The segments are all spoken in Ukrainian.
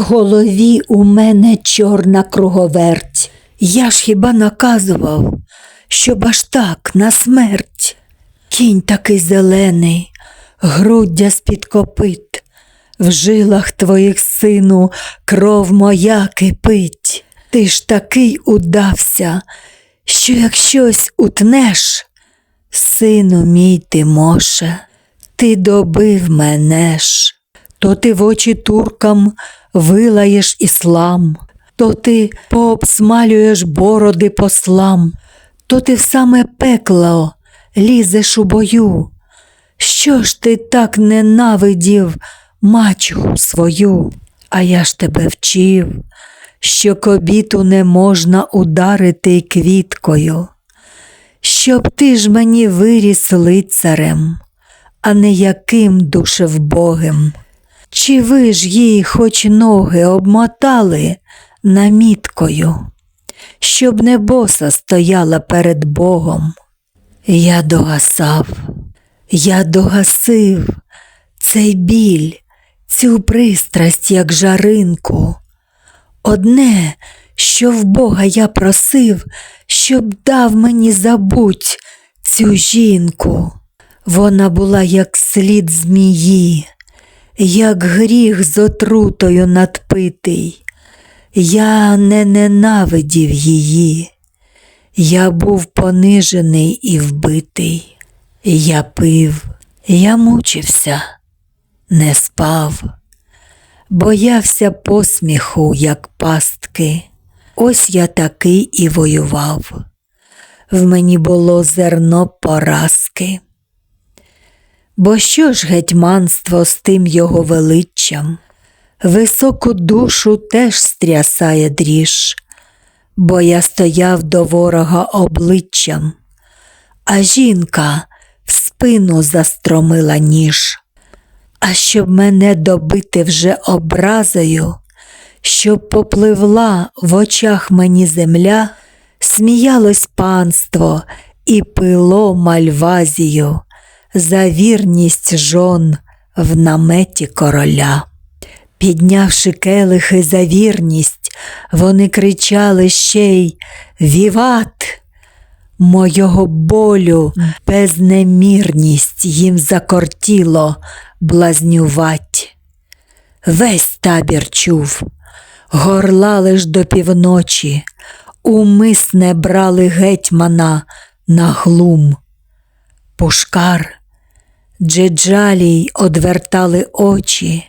голові у мене чорна круговерть. Я ж хіба наказував, щоб аж так на смерть. Кінь такий зелений, груддя з-під копит. В жилах твоїх, сину, кров моя кипить. Ти ж такий удався, що як щось утнеш, сину мій Тимоше, ти добив мене ж. То ти в очі туркам вилаєш іслам, то ти пообсмалюєш бороди послам, то ти в саме пекло лізеш у бою. Що ж ти так ненавидів мачуху свою? А я ж тебе вчив, що кобіту не можна ударити квіткою, щоб ти ж мені виріс лицарем, а не яким душевбогим. Чи ви ж їй хоч ноги обмотали наміткою, щоб не боса стояла перед Богом? Я догасав, я догасив цей біль, цю пристрасть, як жаринку. Одне, що в Бога я просив, щоб дав мені забуть цю жінку. Вона була як слід змії, як гріх з отрутою надпитий. Я не ненавидів її. Я був понижений і вбитий. Я пив, я мучився, не спав, боявся посміху, як пастки. Ось я такий і воював. В мені було зерно поразки. Бо що ж гетьманство з тим його величчям? Високу душу теж стрясає дріж, бо я стояв до ворога обличчям, а жінка в спину застромила ніж. А щоб мене добити вже образою, щоб попливла в очах мені земля, сміялось панство і пило мальвазію за вірність жон в наметі короля. Піднявши келихи за вірність, вони кричали ще й Віват! Мойого болю безнемірність їм закортіло блазнювать. Весь табір чув, горлали ж до півночі, умисне брали гетьмана на глум. Пушкар, джеджалій одвертали очі,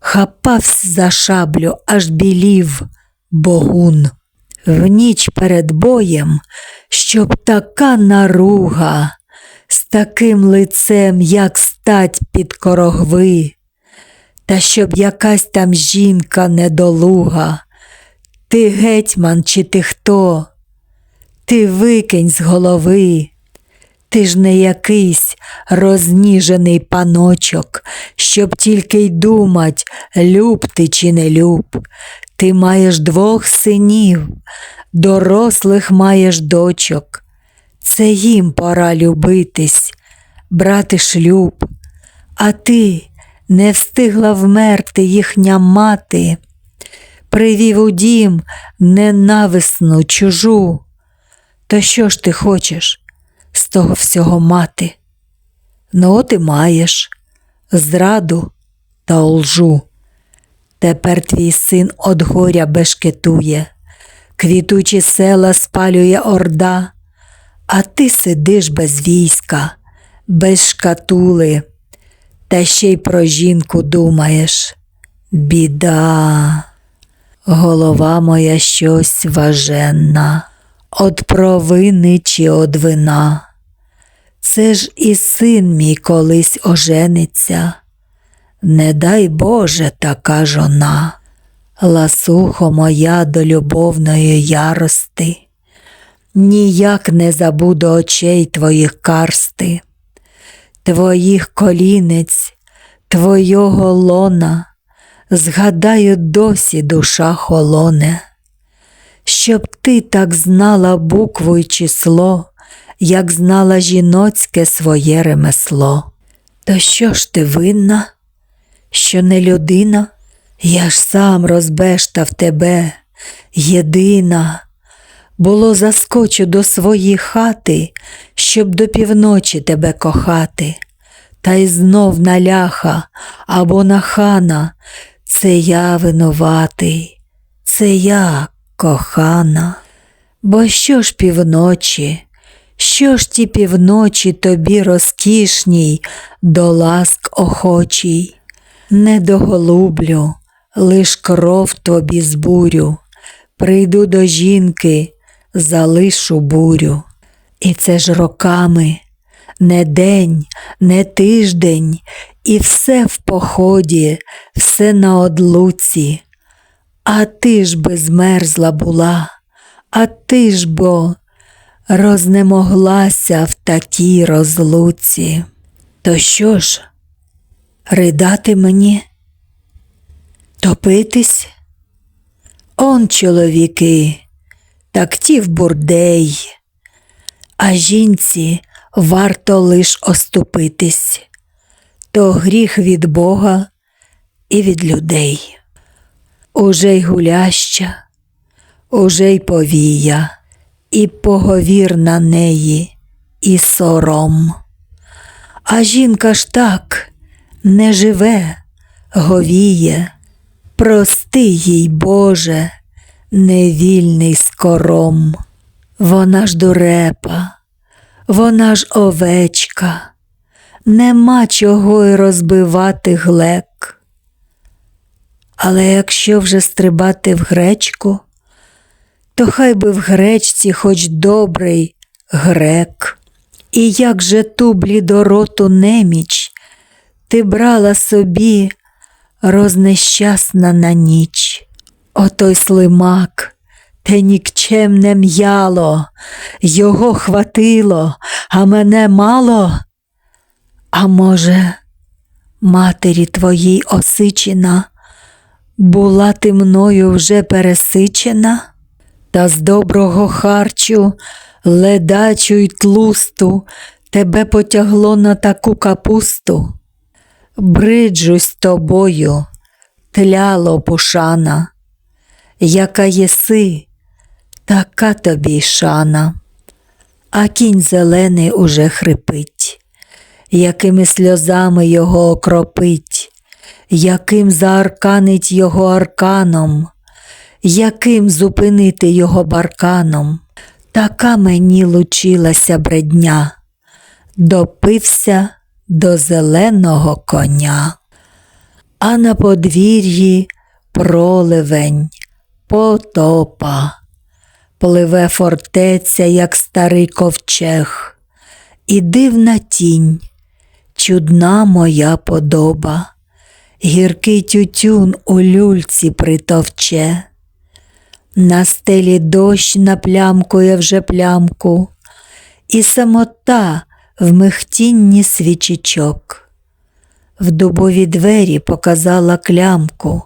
хапавсь за шаблю, аж білів богун. В ніч перед боєм, щоб така наруга, з таким лицем, як стать під корогви, та щоб якась там жінка недолуга, ти гетьман, чи ти хто? Ти викинь з голови. Ти ж не якийсь розніжений паночок, щоб тільки й думать, люб ти чи не люб. Ти маєш двох синів, дорослих маєш дочок. Це їм пора любитись, брати шлюб, а ти не встигла вмерти їхня мати, привів у дім ненависну чужу. То що ж ти хочеш? Того всього мати. Ну, от і маєш зраду та лжу. Тепер твій син од горя бешкетує, квітучі села спалює орда, а ти сидиш без війська, без шкатули, та ще й про жінку думаєш. Біда, голова моя щось важенна од провини чи од вина. Це ж і син мій колись ожениться, не дай Боже така жона, ласухо моя до любовної ярости, ніяк не забуду очей твоїх карсти, твоїх колінець, твойого лона, згадаю досі душа холоне. Щоб ти так знала букву й число, як знала жіноцьке своє ремесло. То що ж ти винна, що не людина, Я ж сам розбештав тебе, єдина. Було заскочу до своєї хати, щоб до півночі тебе кохати. Та й знов на ляха або на хана, це я винуватий, це я кохана. Бо що ж півночі, що ж ті півночі тобі розкішній, до ласк охочій? Не доголублю, лиш кров тобі збурю, прийду до жінки, залишу бурю. І це ж роками, не день, не тиждень, і все в поході, все на одлуці. А ти ж би змерзла була, а ти ж бо рознемоглася в такій розлуці. То що ж, ридати мені? Топитись? Он чоловіки, так ті в бурдей, а жінці варто лиш оступитись, то гріх від Бога і від людей. Уже й гуляща, уже й повія, і поговір на неї, і сором. А жінка ж так не живе, говіє, прости їй, Боже, невільний скором. Вона ж дурепа, вона ж овечка, нема чого й розбивати глек. Але якщо вже стрибати в гречку, то хай би в гречці хоч добрий грек. І як же ту блідороту неміч ти брала собі рознещасна на ніч. Отой слимак, те нікчемне м'яло, його хватило, а мене мало. А може, матері твоїй осичена, була ти мною вже пересичена, та з доброго харчу, ледачу й тлусту, тебе потягло на таку капусту. Бриджусь тобою, тляло пушана, яка єси, така тобі шана, а кінь зелений уже хрипить, якими сльозами його окропить, яким заарканить його арканом, яким зупинити його барканом. Така мені лучилася бредня, допився до зеленого коня. А на подвір'ї проливень, потопа, пливе фортеця, як старий ковчег, і дивна тінь, чудна моя подоба, гіркий тютюн у люльці притовче. На стелі дощ наплямкує вже плямку, і самота в михтінні свічечок. В дубові двері показала клямку,